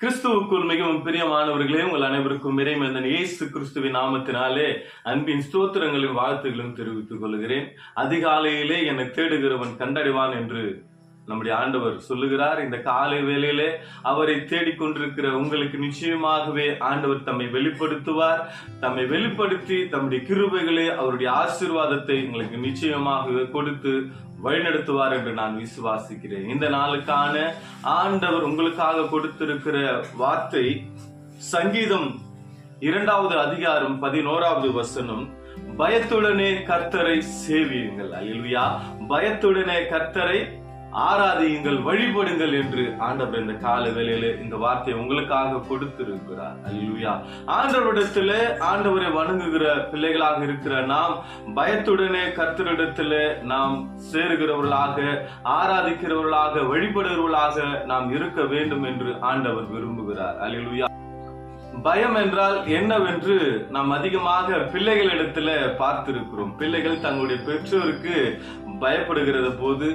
கிறிஸ்துவுக்குள் மிகவும் பிரியமானவர்களே உங்கள் அனைவருக்கும் இறைமந்தன் இயேசு கிறிஸ்துவின் நாமத்தினாலே அன்பின் ஸ்தோத்திரங்களையும் வாழ்த்துகளும் தெரிவித்துக் கொள்கிறேன். அதிகாலையிலே என்னை தேடுகிறவன் கண்டறிவான் என்று நம்முடைய ஆண்டவர் சொல்லுகிறார் இந்த காலை வேளையிலே அவரை தேடிக்கொண்டிருக்கிற உங்களுக்கு நிச்சயமாகவே ஆண்டவர் தம்மை வெளிப்படுத்துவார். தம்மை வெளிப்படுத்தி தம்முடைய கிருபைகளை அவருடைய ஆசீர்வாதத்தை உங்களுக்கு நிச்சயமாக கொடுத்து வழிநடத்துவார் என்று நான் விசுவாசிக்கிறேன். இந்த நாளுக்கான ஆண்டவர் உங்களுக்காக கொடுத்திருக்கிற வார்த்தை சங்கீதம் இரண்டாவது அதிகாரம் பதினோராவது வசனம் பயத்துடனே கர்த்தரை சேவியுங்கள். அல்லா பயத்துடனே கர்த்தரை ஆராதியுங்கள் வழிபடுங்கள் என்று ஆண்டவர் இந்த கால வேளையில இந்த வார்த்தையை உங்களுக்காக கொடுத்திருக்கிறார். அல்லா ஆண்டவரிடத்துல ஆண்டவரை வணங்குகிற பிள்ளைகளாக இருக்கிற நாம் பயத்துடனே கர்த்தரிடத்துல நாம் சேருகிறவர்களாக ஆராதிக்கிறவர்களாக வழிபடுகிறவர்களாக நாம் இருக்க வேண்டும் என்று ஆண்டவர் விரும்புகிறார். அல்லா பயம் என்றால் என்னவென்று நாம் அதிகமாக பிள்ளைகளிடத்துல பார்த்திருக்கிறோம். பிள்ளைகள் தங்களுடைய பெற்றோருக்கு பயப்படுகிற போது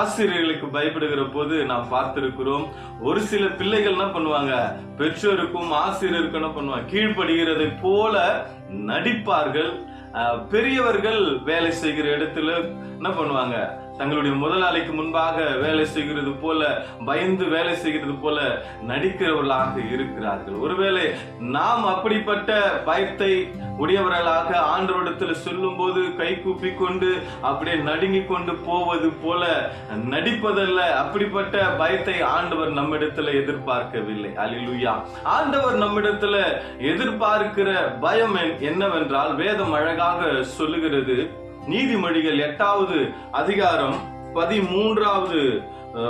ஆசிரியர்களுக்கு பயப்படுகிற போது நாம் பார்த்திருக்கிறோம். ஒரு சில பிள்ளைகள் என்ன பண்ணுவாங்க? பெற்றோருக்கும் ஆசிரியருக்கும் என்ன பண்ணுவாங்க? கீழ்ப்படுகிறதை போல நடிப்பார்கள். பெரியவர்கள் வேலை செய்கிற இடத்துல என்ன பண்ணுவாங்க? தங்களுடைய முதலாளிக்கு முன்பாக வேலை செய்கிறது போல பயந்து வேலை செய்கிறது போல நடிக்கிறவர்களாக இருக்கிறார்கள். ஒருவேளை நாம் அப்படிப்பட்ட பயத்தை உடையவர்களாக ஆண்டவரிடத்தில் சொல்லும் போது கை கூப்பி கொண்டு அப்படியே நடுங்கி கொண்டு போவது போல நடிப்பதல்ல அப்படிப்பட்ட பயத்தை ஆண்டவர் நம்மிடத்துல எதிர்பார்க்கவில்லை. அலிலுயா ஆண்டவர் நம்மிடத்துல எதிர்பார்க்கிற பயம் என்னவென்றால் வேதம் அழகாக சொல்லுகிறது நீதிமொழிகள் எட்டாவது அதிகாரம் பதிமூன்றாவது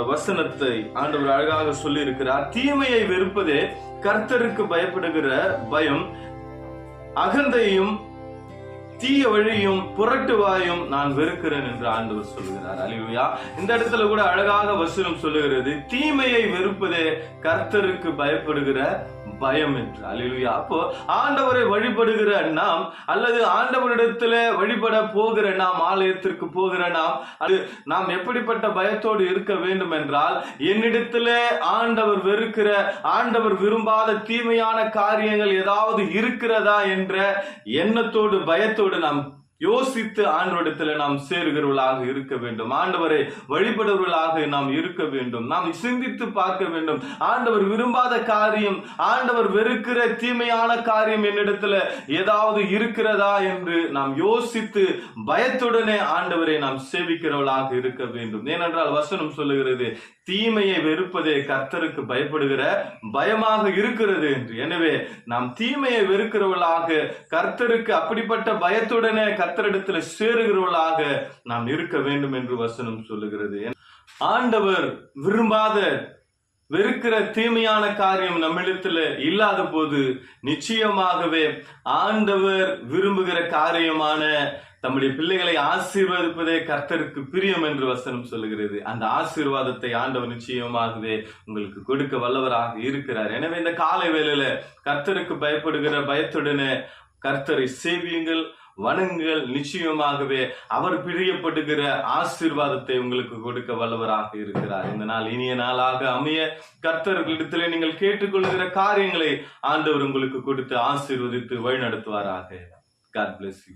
வசனத்தை ஆண்டவர் அழகாக சொல்லி இருக்கிறார் தீமையை வெறுப்பதே கர்த்தருக்கு பயப்படுகிற பயம். அகந்தையும் தீய வழியும் புரட்டுவாயும் நான் வெறுக்கிறேன் என்று ஆண்டவர் சொல்லுகிறார். அலிலுயா. இந்த இடத்துல கூட அழகாக வசனம் சொல்லுகிறது. தீமையை வெறுப்பதே கர்த்தருக்கு பயப்படுகிற பயம் என்று. அலிலுயா அப்போ ஆண்டவரை வழிபடுகிற நாம் அல்லது ஆண்டவரிடத்துல வழிபட போகிற நாம் ஆலயத்திற்கு போகிற நாம் அது நாம் எப்படிப்பட்ட பயத்தோடு இருக்க வேண்டும் என்றால் என்னிடத்துல ஆண்டவர் வெறுக்கிற ஆண்டவர் விரும்பாத தீமையான காரியங்கள் ஏதாவது இருக்கிறதா என்ற எண்ணத்தோடு பயத்தோடு நாம் யோசித்து ஆண்டவரிடத்துல நாம் சேருகிறவர்களாக இருக்க வேண்டும். ஆண்டவரை வழிபடுவர்களாக நாம் இருக்க வேண்டும். நாம் சிந்தித்து பார்க்க வேண்டும். ஆண்டவர் விரும்பாத காரியம் ஆண்டவர் வெறுக்கிற தீமையான காரியம் என்னிடத்துல ஏதாவது இருக்கிறதா என்று நாம் யோசித்து பயத்துடனே ஆண்டவரை நாம் சேவிக்கிறவர்களாக இருக்க வேண்டும். ஏனென்றால் வசனம் சொல்லுகிறது தீமையை வெறுப்பதே கர்த்தருக்கு பயப்படுகிற பயமாக இருக்கிறது என்று. எனவே நாம் தீமையை வெறுக்கிறவர்களாக கர்த்தருக்கு அப்படிப்பட்ட பயத்துடனே கத்தரிடத்துல சேருகிறவர்களாக நாம் இருக்க வேண்டும் என்று வசனம் சொல்லுகிறது. ஆண்டவர் விரும்பாத வெறுக்கிற தீமையான காரியம் நம்மிடத்துல இல்லாத போது நிச்சயமாகவே ஆண்டவர் விரும்புகிற காரியமான தம்முடைய பிள்ளைகளை ஆசீர்வதிப்பதே கர்த்தருக்கு பிரியம் என்று வசனம் சொல்லுகிறது. அந்த ஆசீர்வாதத்தை ஆண்டவர் நிச்சயமாகவே உங்களுக்கு கொடுக்க வல்லவராக இருக்கிறார். எனவே இந்த காலை வேளையில கர்த்தருக்கு பயப்படுகிற பயத்துடனே கர்த்தரை சேவியுங்கள். வணங்குங்கள். நிச்சயமாகவே அவர் பிரியப்படுகிற ஆசீர்வாதத்தை உங்களுக்கு கொடுக்க வல்லவராக இருக்கிறார். இந்த நாள் இனிய நாளாக அமைய கர்த்தர்களிடத்திலே நீங்கள் கேட்டுக்கொள்கிற காரியங்களை ஆண்டவர் உங்களுக்கு கொடுத்து ஆசீர்வதித்து வழிநடத்துவாராக. God bless you